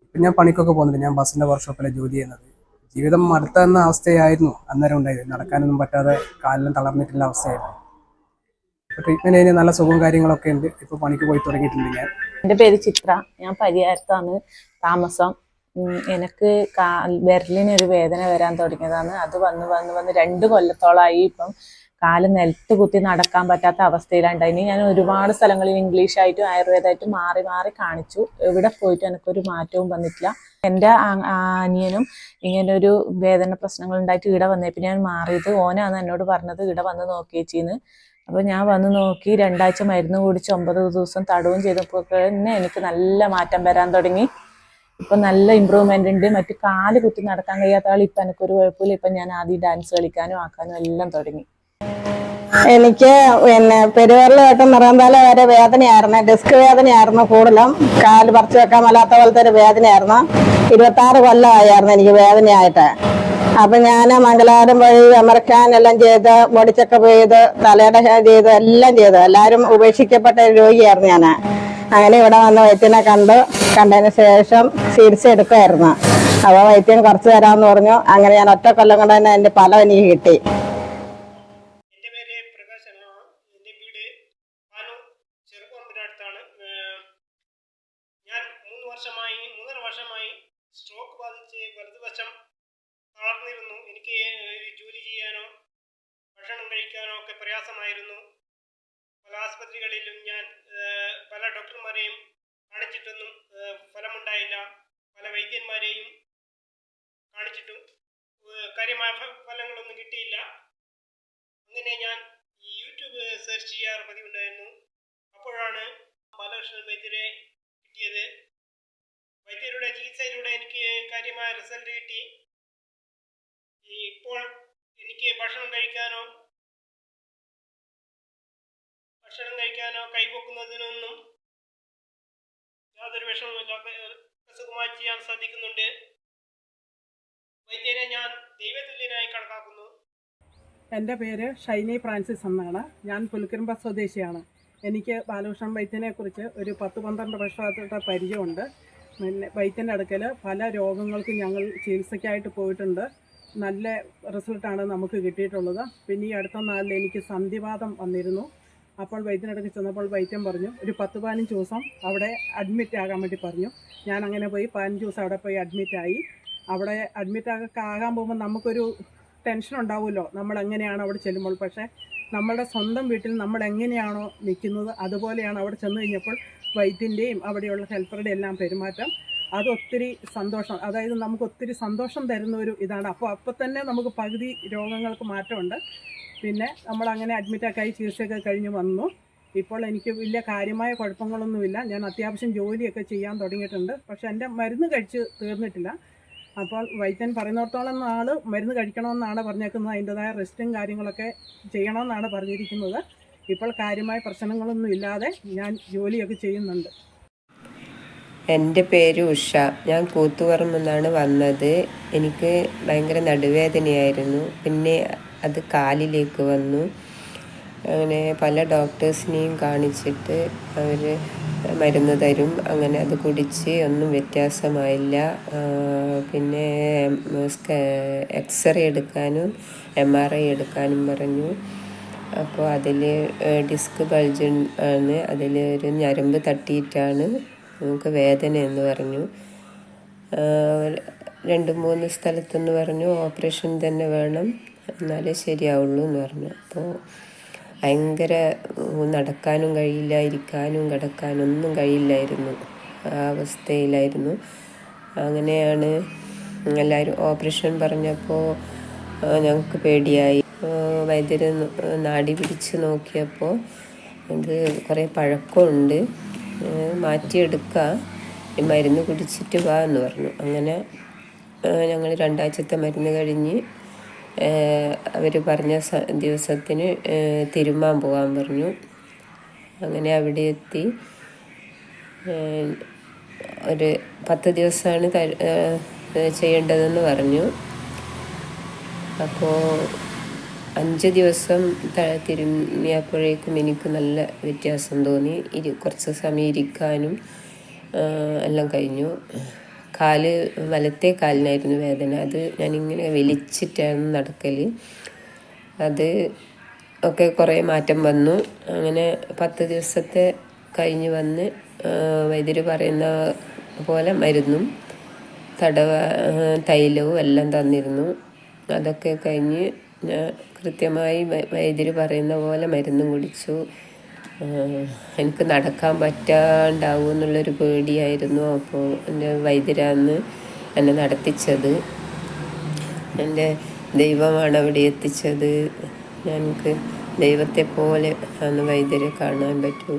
ഇപ്പം ഞാൻ പണിക്കൊക്കെ പോകുന്നുണ്ട്. ഞാൻ ബസ്സിന്റെ വർക്ക്ഷോപ്പിലെ ജോലി ചെയ്യുന്നത്. ജീവിതം മടുത്തെന്ന അവസ്ഥയായിരുന്നു അന്നേരം ഉണ്ടായത്. നടക്കാനൊന്നും പറ്റാതെ കാലിലും തളർന്നിട്ടുള്ള അവസ്ഥയായിരുന്നു. ഇപ്പോൾ ട്രീറ്റ്മെന്റ് കഴിഞ്ഞ് നല്ല സുഖവും കാര്യങ്ങളൊക്കെ ഉണ്ട്. ഇപ്പോൾ പണിക്ക് പോയി തുടങ്ങിയിട്ടുണ്ട് ഞാൻ. എന്റെ പേര് ചിത്ര. ഞാൻ പരിഹാരത്താണ് താമസം എനിക്ക് കാ വിരലിന് ഒരു വേദന വരാൻ തുടങ്ങിയതാണ്. അത് വന്ന് വന്ന് വന്ന് രണ്ട് കൊല്ലത്തോളമായി ഇപ്പം കാൽ നിലത്ത് കുത്തി നടക്കാൻ പറ്റാത്ത അവസ്ഥയിലാണ് ഇനി ഞാൻ ഒരുപാട് സ്ഥലങ്ങളിൽ ഇംഗ്ലീഷായിട്ടും ആയുർവേദമായിട്ടും മാറി മാറി കാണിച്ചു. എവിടെ പോയിട്ട് എനിക്കൊരു മാറ്റവും വന്നിട്ടില്ല. എന്റെ അനിയനും ഇങ്ങനെ ഒരു വേദന പ്രശ്നങ്ങൾ ഉണ്ടായിട്ട് ഇവിടെ വന്നേ. പിന്നെ ഞാൻ മാറിയത് ഓനാണ് എന്നോട് പറഞ്ഞത് ഇവിടെ വന്ന് നോക്കിയേച്ചിന്ന്. അപ്പോൾ ഞാൻ വന്ന് നോക്കി രണ്ടാഴ്ച മരുന്ന് കുടിച്ച് ഒമ്പത് ദിവസം തടവും ചെയ്തപ്പോൾ തന്നെ എനിക്ക് നല്ല മാറ്റം വരാൻ തുടങ്ങി. ഇപ്പം നല്ല ഇമ്പ്രൂവ്മെന്റ് ഉണ്ട്. മറ്റു കാൽ കുത്തി നടക്കാൻ കഴിയാത്ത ആൾ ഇപ്പം എനിക്കൊരു കുഴപ്പമില്ല. ഇപ്പൊ ഞാൻ ആദ്യം ഡാൻസ് കളിക്കാനും ആക്കാനും എല്ലാം തുടങ്ങി. എനിക്ക് പിന്നെ പെരുവരൽ തൊട്ട് നിറന്തല വരെ വേദനയായിരുന്നു. ഡിസ്ക് വേദനയായിരുന്നു കൂടുതലും. കാൽ പറിച്ചു വെക്കാൻ മേലാത്ത പോലത്തെ ഒരു വേദനയായിരുന്നു. ഇരുപത്താറ് കൊല്ലമായിരുന്നു എനിക്ക് വേദനയായിട്ട്. അപ്പൊ ഞാൻ മംഗലാരം വഴി അമർക്കാൻ എല്ലാം ചെയ്ത് ബോഡി ചെക്കപ്പ് ചെയ്ത് തലയുടെ ചെയ്ത് എല്ലാം ചെയ്തു. എല്ലാവരും ഉപേക്ഷിക്കപ്പെട്ട രോഗിയായിരുന്നു ഞാൻ അങ്ങനെ ഇവിടെ വന്ന് വൈദ്യനെ കണ്ടു കണ്ടതിന് ശേഷം ചികിത്സ എടുക്കുമായിരുന്നു അപ്പോൾ വൈദ്യം കുറച്ച് തരാമെന്ന് പറഞ്ഞു. അങ്ങനെ ഞാൻ ഒറ്റ കൊല്ലം കൊണ്ട് തന്നെ എന്റെ പല എനിക്ക് കിട്ടി എന്റെ പേര് പ്രകാശ് എന്നാണ് എന്റെ വീട് പാനൂർ ചെറുപ്പമ്പുര അടുത്താണ് ഏഹ് ഞാൻ മൂന്ന് വർഷമായി മൂന്നര വർഷമായി സ്ട്രോക്ക് ബാധിച്ച് വലതുവശം തളർന്നിരുന്നു എനിക്ക് ഒരു ജോലി ചെയ്യാനോ ഭക്ഷണം കഴിക്കാനോ ഒക്കെ പ്രയാസമായിരുന്നു പല ആസ്പത്രികളിലും ഞാൻ ഏഹ് പല ഡോക്ടർമാരെയും കാണിച്ചിട്ടൊന്നും ഫലമുണ്ടായില്ല. പല വൈദ്യന്മാരെയും കാണിച്ചിട്ടും കാര്യമായ ഫലങ്ങളൊന്നും കിട്ടിയില്ല. അങ്ങനെ ഞാൻ യൂട്യൂബ് സെർച്ച് ചെയ്യാറ് പതിവുണ്ടായിരുന്നു. അപ്പോഴാണ് ബാലകൃഷ്ണൻ വൈദ്യരെ കിട്ടിയത്. വൈദ്യരുടെ ചികിത്സയിലൂടെ എനിക്ക് കാര്യമായ റിസൾട്ട് കിട്ടി. ഇപ്പോൾ എനിക്ക് ഭക്ഷണം കഴിക്കാനോ ഭക്ഷണം കഴിക്കാനോ കൈപൊക്കുന്നതിനൊന്നും യാതൊരു വിഷമവുമില്ലാതെ സുഖമായി ചെയ്യാൻ സാധിക്കുന്നുണ്ട്. വൈദ്യരെ ഞാൻ ദൈവതുല്യനായി കണക്കാക്കുന്നു. എന്റെ പേര് ഷൈനി ഫ്രാൻസിസ് എന്നാണ്. ഞാൻ പുൽക്കുരുമ്പ സ്വദേശിയാണ്. എനിക്ക് ബാലകൃഷ്ണൻ വൈദ്യനെ കുറിച്ച് ഒരു പത്ത് പന്ത്രണ്ട് വർഷത്തെ പരിചയമുണ്ട്. പിന്നെ വൈദ്യന്റെ അടുക്കൽ പല രോഗങ്ങൾക്കും ഞങ്ങൾ ചികിത്സയ്ക്കായിട്ട് പോയിട്ടുണ്ട്. നല്ല റിസൾട്ടാണ് നമുക്ക് കിട്ടിയിട്ടുള്ളത്. പിന്നെ ഈ അടുത്ത നാളിൽ എനിക്ക് സന്ധിവാദം വന്നിരുന്നു. അപ്പോൾ വൈദ്യനടുക്ക് ചെന്നപ്പോൾ വൈദ്യൻ പറഞ്ഞു ഒരു പത്ത് പതിനഞ്ച് ദിവസം അവിടെ അഡ്മിറ്റ് ആകാൻ വേണ്ടി പറഞ്ഞു. ഞാൻ അങ്ങനെ പോയി പതിനഞ്ച് ദിവസം അവിടെ പോയി അഡ്മിറ്റായി അവിടെ അഡ്മിറ്റ് ആകാൻ പോകുമ്പോൾ നമുക്കൊരു ടെൻഷൻ ഉണ്ടാവുമല്ലോ. നമ്മൾ എങ്ങനെയാണ് അവിടെ ചെല്ലുമ്പോൾ? പക്ഷേ നമ്മുടെ സ്വന്തം വീട്ടിൽ നമ്മൾ എങ്ങനെയാണോ നിൽക്കുന്നത് അതുപോലെയാണ് അവിടെ ചെന്ന് കഴിഞ്ഞപ്പോൾ വൈദ്യന്റെയും അവിടെയുള്ള ഹെൽപ്പറുടെ എല്ലാം പെരുമാറ്റം. അതൊത്തിരി സന്തോഷം. അതായത് നമുക്ക് ഒത്തിരി സന്തോഷം തരുന്ന ഒരു ഇതാണ്. അപ്പോൾ അപ്പോൾ തന്നെ നമുക്ക് പകുതി രോഗങ്ങൾക്ക് മാറ്റമുണ്ട്. പിന്നെ നമ്മൾ അങ്ങനെ അഡ്മിറ്റൊക്കെ ആയി ചികിത്സയൊക്കെ കഴിഞ്ഞ് വന്നു. ഇപ്പോൾ എനിക്ക് വലിയ കാര്യമായ കുഴപ്പങ്ങളൊന്നുമില്ല. ഞാൻ അത്യാവശ്യം ജോലിയൊക്കെ ചെയ്യാൻ തുടങ്ങിയിട്ടുണ്ട്. പക്ഷെ എന്റെ മരുന്ന് കഴിച്ച് തീർന്നിട്ടില്ല. അപ്പോൾ വൈദ്യൻ പറയുന്നിടത്തോളം നാൾ മരുന്ന് കഴിക്കണമെന്നാണ് പറഞ്ഞേക്കുന്നത്. അതിന്റെതായ റെസ്റ്റും കാര്യങ്ങളൊക്കെ ചെയ്യണമെന്നാണ് പറഞ്ഞിരിക്കുന്നത്. ഇപ്പോൾ കാര്യമായ പ്രശ്നങ്ങളൊന്നും ഇല്ലാതെ ഞാൻ ജോലിയൊക്കെ ചെയ്യുന്നുണ്ട്. എന്റെ പേര് ഉഷ. ഞാൻ കൂത്തുപറമ്പെന്നാണ് വന്നത്. എനിക്ക് ഭയങ്കര നടുവേദനയായിരുന്നു. പിന്നെ അത് കാലിലേക്ക് വന്നു. അങ്ങനെ പല ഡോക്ടേഴ്സിനെയും കാണിച്ചിട്ട് അവർ മരുന്ന് തരും. അങ്ങനെ അത് കുടിച്ച് ഒന്നും വ്യത്യാസമായില്ല. പിന്നെ എക്സ്റേ എടുക്കാനും എം ആർ ഐ എടുക്കാനും പറഞ്ഞു. അപ്പോൾ അതിൽ ഡിസ്ക് ബൾജ് ആണ്. അതിൽ ഒരു ഞരമ്പ് തട്ടിയിട്ടാണ് നമുക്ക് വേദന എന്ന് പറഞ്ഞു. രണ്ട് മൂന്ന് സ്ഥലത്തെന്ന് പറഞ്ഞു. ഓപ്പറേഷൻ തന്നെ വേണം. എന്നാലേ ശരിയാവുള്ളൂ എന്ന് പറഞ്ഞു. അപ്പോൾ ഭയങ്കര നടക്കാനും കഴിയില്ല ഇരിക്കാനും കിടക്കാനും ഒന്നും കഴിയില്ലായിരുന്നു. ആ അവസ്ഥയിലായിരുന്നു. അങ്ങനെയാണ് എല്ലാവരും ഓപ്പറേഷൻ പറഞ്ഞപ്പോൾ ഞങ്ങൾക്ക് പേടിയായി. വൈദ്യർ നാടി പിടിച്ച് നോക്കിയപ്പോൾ ഇത് കുറേ പഴക്കമുണ്ട്. മാറ്റിയെടുക്കുക മരുന്ന് കുടിച്ചിട്ട് വാ എന്ന് പറഞ്ഞു. അങ്ങനെ ഞങ്ങൾ രണ്ടാഴ്ചത്തെ മരുന്ന് കഴിഞ്ഞ് അവർ പറഞ്ഞ സ- ദിവസത്തിന് തിരുമ്മാൻ പോകാൻ പറഞ്ഞു. അങ്ങനെ അവിടെ എത്തി. ഒരു പത്ത് ദിവസമാണ് ചെയ്യേണ്ടതെന്ന് പറഞ്ഞു. അപ്പോൾ അഞ്ച് ദിവസം തിരുമ്മിയപ്പോഴേക്കും എനിക്ക് നല്ല വ്യത്യാസം തോന്നി. ഇരി കുറച്ച് സമയം ഇരിക്കാനും എല്ലാം കഴിഞ്ഞു. കാൽ വലത്തെ കാലിനായിരുന്നു വേദന. അത് ഞാനിങ്ങനെ വലിച്ചിട്ടാണ് നടക്കൽ അത് ഒക്കെ കുറേ മാറ്റം വന്നു. അങ്ങനെ പത്ത് ദിവസത്തെ കഴിഞ്ഞ് വന്ന് വൈദ്യര് പറയുന്ന പോലെ മരുന്നും തടവ തൈലവും എല്ലാം തന്നിരുന്നു. അതൊക്കെ കഴിഞ്ഞ് ഞാൻ കൃത്യമായി വൈദ്യര് പറയുന്ന പോലെ മരുന്നും കുടിച്ചു. എനിക്ക് നടക്കാൻ പറ്റാണ്ടാവും എന്നുള്ളൊരു പേടിയായിരുന്നു അപ്പോൾ എന്റെ വൈദ്യരാന്ന് എന്നെ നടത്തിച്ചത്. എന്റെ ദൈവമാണ് അവിടെ എത്തിച്ചത്. ഞങ്ങൾക്ക് ദൈവത്തെ പോലെ ആണ് വൈദ്യരെ കാണാൻ പറ്റൂ.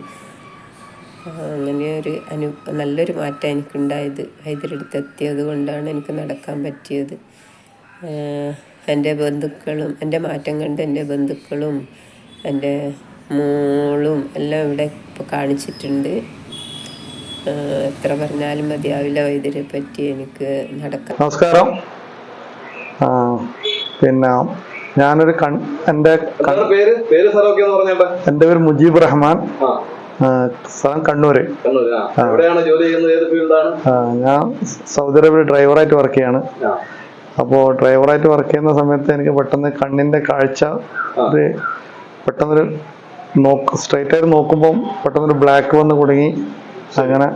അങ്ങനെ ഒരു അനു നല്ലൊരു മാറ്റം എനിക്കുണ്ടായത് വൈദ്യരെടുത്ത് എത്തിയത് കൊണ്ടാണ് എനിക്ക് നടക്കാൻ പറ്റിയത്. എന്റെ ബന്ധുക്കളും എന്റെ മാറ്റം കണ്ട് എന്റെ ബന്ധുക്കളും എന്റെ മോളും എല്ലാം ഇവിടെ ഇപ്പോൾ കാണിച്ചിട്ടുണ്ട്. എത്ര പറഞ്ഞാലും മതിയാവില്ല വൈദ്യരെ പറ്റി എനിക്ക് നടക്കാം നമസ്കാരം. പിന്നെ ഞാനൊരു കൺ എന്റെ എന്റെ പേര് മുജീബ് റഹ്മാൻ. സ്ഥലം കണ്ണൂര്. കണ്ണൂർ ആ. എവിടെയാണ് ജോലി ചെയ്യുന്നത്? ഏത് ഫീൽഡാണ്? ഞാൻ സൗദി അറേബ്യയിൽ ഡ്രൈവറായിട്ട് വർക്ക് ചെയ്യാണ്. അപ്പോൾ ഡ്രൈവറായിട്ട് വർക്ക് ചെയ്യുന്ന സമയത്ത് എനിക്ക് പെട്ടെന്ന് കണ്ണിന്റെ കാഴ്ച ഒരു പെട്ടെന്നൊരു നോക്ക് സ്ട്രൈറ്റ് ആയിട്ട് നോക്കുമ്പോൾ പെട്ടെന്നൊരു ബ്ലാക്ക് വന്ന് കുടുങ്ങി. അങ്ങനെ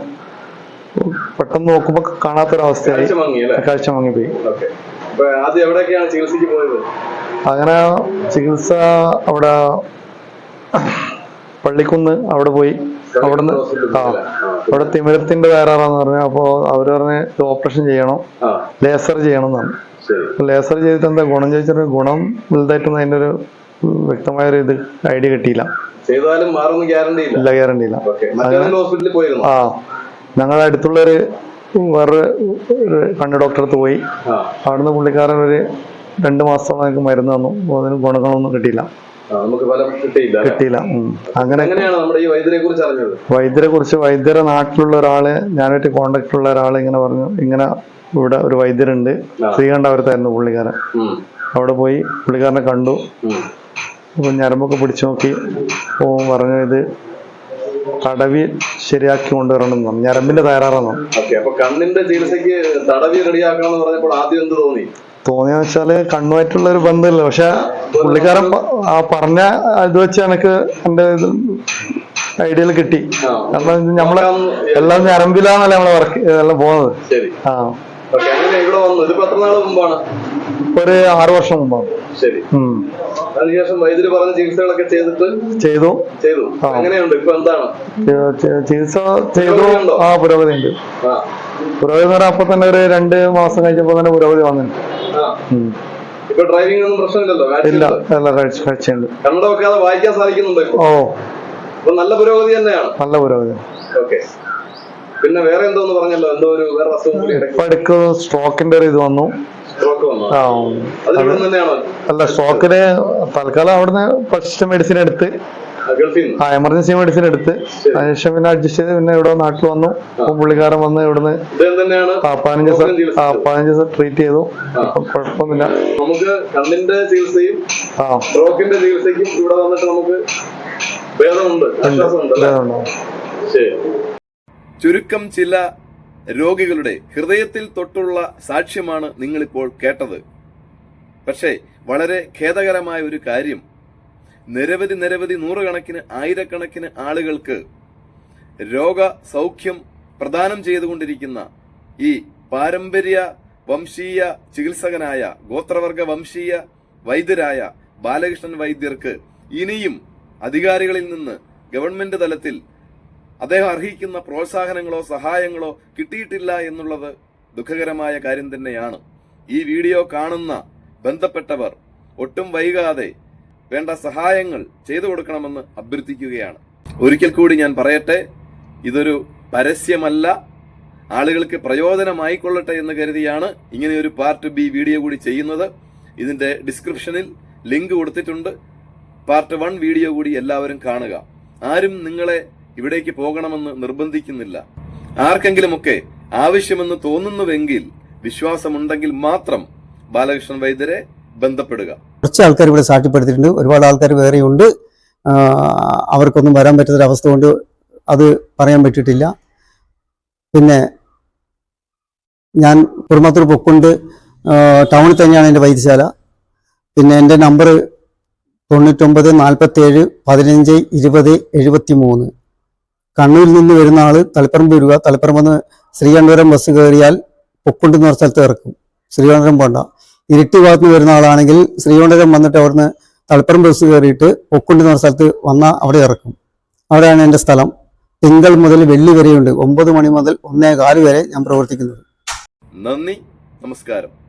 പെട്ടെന്ന് നോക്കുമ്പോൾ കാണാത്തൊരവസ്ഥയായി. കാഴ്ച മങ്ങിപ്പോയി അപ്പൊ അങ്ങനെ ചികിത്സ അവിടെ പള്ളിക്കുന്ന് അവിടെ പോയി. അവിടുന്ന് ആ അവിടെ തിമിരത്തിന്റെ തയ്യാറാന്ന് പറഞ്ഞു. അപ്പോൾ അവർ പറഞ്ഞ് ഇത് ഓപ്പറേഷൻ ചെയ്യണം. ലേസർ ചെയ്യണം എന്നാണ്. ലേസർ ചെയ്തിട്ട് എന്താ ഗുണം ചോദിച്ചിട്ട് ഗുണം വലുതായിട്ടൊന്നും അതിന്റെ ഒരു വ്യക്തമായൊരു ഇത് ഐഡിയ കിട്ടിയില്ല. ചെയ്താലും മാറുന്ന ഗ്യാരണ്ടി ഇല്ല. ഗ്യാരണ്ടി ഇല്ല. ഹോസ്പിറ്റലിൽ പോയിരുന്നു. ആ ഞങ്ങളുടെ അടുത്തുള്ളൊരു വേറെ ഒരു കണ്ണ് ഡോക്ടറെ അടുത്ത് പോയി. അവിടുന്ന് പുള്ളിക്കാരൻ ഒരു രണ്ട് മാസത്തോളം എനിക്ക് മരുന്ന് തന്നു. അതിന് ഗുണങ്ങളൊന്നും കിട്ടിയില്ല. നമുക്ക് ഫലം കിട്ടിയില്ല കിട്ടിയില്ല. അങ്ങനെ എങ്ങനെയാണ് നമ്മുടെ ഈ വൈദ്യരെ കുറിച്ച് അറിഞ്ഞത്? വൈദ്യരെ കുറിച്ച് വൈദ്യരെ നാട്ടിലുള്ള ഒരാൾ ഞാനായിട്ട് കോണ്ടാക്ട് ഉള്ള ഒരാൾ ഇങ്ങനെ പറഞ്ഞു. ഇങ്ങനെ ഇവിടെ ഒരു വൈദ്യരുണ്ട്. ശ്രീകണ്ഠപുരത്തായിരുന്നു പുള്ളിക്കാരൻ. അവിടെ പോയി പുള്ളിക്കാരനെ കണ്ടു. അപ്പൊ ഞരമ്പൊക്കെ പിടിച്ചു നോക്കി. ഓ പറഞ്ഞു ഇത് തടവി ശരിയാക്കി കൊണ്ടുവരണം എന്ന് പറഞ്ഞു ഞരമ്പിന്റെ ഓക്കെ കണ്ണിന്റെ ചികിത്സയ്ക്ക് തടവി റെഡിയാക്കണം പറഞ്ഞപ്പോൾ ആദ്യം എന്ത് തോന്നി? തോന്നിയെന്ന് വെച്ചാൽ കണ്ണുമായിട്ടുള്ള ഒരു ബന്ധമില്ല. പക്ഷെ പുള്ളിക്കാരൻ ആ പറഞ്ഞ ഇത് വെച്ച് എനിക്ക് എന്റെ ഐഡിയയിൽ കിട്ടി. കാരണം നമ്മളെ എല്ലാം ഞരമ്പിലാണല്ലോ നമ്മളെ വർക്ക് എല്ലാം പോകുന്നത്. ആ. ഒരു ആറു വർഷം മുമ്പാണ്. ശരി. അതിനുശേഷം വൈദ്യുതി പറഞ്ഞ ചികിത്സകളൊക്കെ ചെയ്തിട്ട് ചെയ്തു? ചെയ്തു. എങ്ങനെയുണ്ട്? ഇപ്പൊ എന്താണ്? ചികിത്സ ചെയ്തു. ആ പുരോഗതി ഉണ്ട്. പുരോഗതി എന്ന് പറഞ്ഞാൽ അപ്പൊ തന്നെ ഒരു രണ്ട് മാസം കഴിഞ്ഞപ്പോ തന്നെ പുരോഗതി വന്നിട്ടുണ്ട്. ആ. ഉം. ഇപ്പൊ ഡ്രൈവിംഗ് ഒന്നും പ്രശ്നമില്ലല്ലോ? ഇല്ല നല്ല കാഴ്ച കാഴ്ചയുണ്ട് കണ്ണട വെക്കാതെ വായിക്കാൻ സാധിക്കുന്നുണ്ടോ ഓ. അപ്പൊ നല്ല പുരോഗതി തന്നെയാണ്. നല്ല പുരോഗതി. ഓക്കെ. പിന്നെ വേറെ എന്തോന്ന് പറഞ്ഞല്ലോ? എന്തോ ഒരു വേറെ അസുഖം കൂടി ഇടയ്ക്ക്. സ്ട്രോക്കിന്റെ ഒരു ഇത് വന്നു. അല്ല സ്ട്രോക്കിന് തൽക്കാലം അവിടുന്ന് ഫസ്റ്റ് മെഡിസിൻ എടുത്ത്. ആ, ആ എമർജൻസി മെഡിസിൻ എടുത്ത്. അതിനുശേഷം പിന്നെ അഡ്ജസ്റ്റ് ചെയ്ത് പിന്നെ ഇവിടെ നാട്ടിൽ വന്നു. പുള്ളിക്കാരൻ വന്ന് ഇവിടുന്ന് പതിനഞ്ച്. പതിനഞ്ച് ദിവസം ട്രീറ്റ് ചെയ്തു. ഇപ്പൊ കുഴപ്പമൊന്നുമില്ല. നമുക്ക് കണ്ണിന്റെ ചികിത്സയും ആ. സ്ട്രോക്കിന്റെ ചികിത്സയ്ക്കും ഇവിടെ വന്നിട്ട് നമുക്ക് ഭേദമുണ്ട് ചുരുക്കം ചില രോഗികളുടെ ഹൃദയത്തിൽ തൊട്ടുള്ള സാക്ഷ്യമാണ് നിങ്ങളിപ്പോൾ കേട്ടത്. പക്ഷേ വളരെ ഖേദകരമായ ഒരു കാര്യം. നിരവധി നിരവധി നൂറുകണക്കിന് ആയിരക്കണക്കിന് ആളുകൾക്ക് രോഗ സൗഖ്യം പ്രദാനം ചെയ്തുകൊണ്ടിരിക്കുന്ന ഈ പാരമ്പര്യ വംശീയ ചികിത്സകനായ ഗോത്രവർഗ വംശീയ വൈദ്യരായ ബാലകൃഷ്ണൻ വൈദ്യർക്ക് ഇനിയും അധികാരികളിൽ നിന്ന് ഗവൺമെന്റ് തലത്തിൽ അദ്ദേഹം അർഹിക്കുന്ന പ്രോത്സാഹനങ്ങളോ സഹായങ്ങളോ കിട്ടിയിട്ടില്ല എന്നുള്ളത് ദുഃഖകരമായ കാര്യം തന്നെയാണ്. ഈ വീഡിയോ കാണുന്ന ബന്ധപ്പെട്ടവർ ഒട്ടും വൈകാതെ വേണ്ട സഹായങ്ങൾ ചെയ്തു കൊടുക്കണമെന്ന് അഭ്യർത്ഥിക്കുകയാണ്. ഒരിക്കൽ കൂടി ഞാൻ പറയട്ടെ ഇതൊരു പരസ്യമല്ല ആളുകൾക്ക് പ്രയോജനമായിക്കൊള്ളട്ടെ എന്ന് കരുതിയാണ് ഇങ്ങനെ ഒരു പാർട്ട് ബി വീഡിയോ കൂടി ചെയ്യുന്നത്. ഇതിന്റെ ഡിസ്ക്രിപ്ഷനിൽ ലിങ്ക് കൊടുത്തിട്ടുണ്ട്. പാർട്ട് വൺ വീഡിയോ കൂടി എല്ലാവരും കാണുക. ആരും നിങ്ങളെ ഇവിടേക്ക് പോകണമെന്ന് നിർബന്ധിക്കുന്നില്ല. ആർക്കെങ്കിലുമൊക്കെ ആവശ്യമെന്ന് തോന്നുന്നുവെങ്കിൽ വിശ്വാസമുണ്ടെങ്കിൽ മാത്രം ബാലകൃഷ്ണൻ വൈദ്യരെ ബന്ധപ്പെടുക. കുറച്ച് ആൾക്കാർ ഇവിടെ സാക്ഷ്യപ്പെടുത്തിയിട്ടുണ്ട്. ഒരുപാട് ആൾക്കാർ വേറെയുണ്ട്. അവർക്കൊന്നും വരാൻ പറ്റാത്തൊരവസ്ഥ കൊണ്ട് അത് പറയാൻ പറ്റിയിട്ടില്ല. പിന്നെ ഞാൻ കുറുമത്തൂർ പൊക്കുണ്ട്. ടൗണിൽ തന്നെയാണ് എന്റെ വൈദ്യശാല. പിന്നെ എന്റെ നമ്പർ തൊണ്ണൂറ്റൊമ്പത് നാൽപ്പത്തേഴ് പതിനഞ്ച് ഇരുപത് എഴുപത്തി മൂന്ന് കണ്ണൂരിൽ നിന്ന് വരുന്ന ആൾ തളിപ്പറമ്പ് വരിക. തളിപ്പറമ്പ് നിന്ന് ശ്രീകണ്ഠപുരം ബസ് കയറിയാൽ പൊക്കുണ്ടെന്ന് പറഞ്ഞ സ്ഥലത്ത് ഇറക്കും. ശ്രീകണ്ഠപുരം പോണ്ട. ഇരുട്ടി ഭാഗത്ത് നിന്ന് വരുന്ന ആളാണെങ്കിൽ ശ്രീകണ്ഠപുരം വന്നിട്ട് അവിടുന്ന് തളിപ്പറമ്പ് ബസ് കയറിയിട്ട് പൊക്കുണ്ടെന്ന് പറഞ്ഞ സ്ഥലത്ത് വന്നാൽ അവിടെ ഇറക്കും. അവിടെയാണ് എന്റെ സ്ഥലം. തിങ്കൾ മുതൽ വെള്ളി വരെയുണ്ട്. ഒമ്പത് മണി മുതൽ ഒന്നേ കാൽ വരെ ഞാൻ പ്രവർത്തിക്കുന്നത്. നന്ദി. നമസ്കാരം.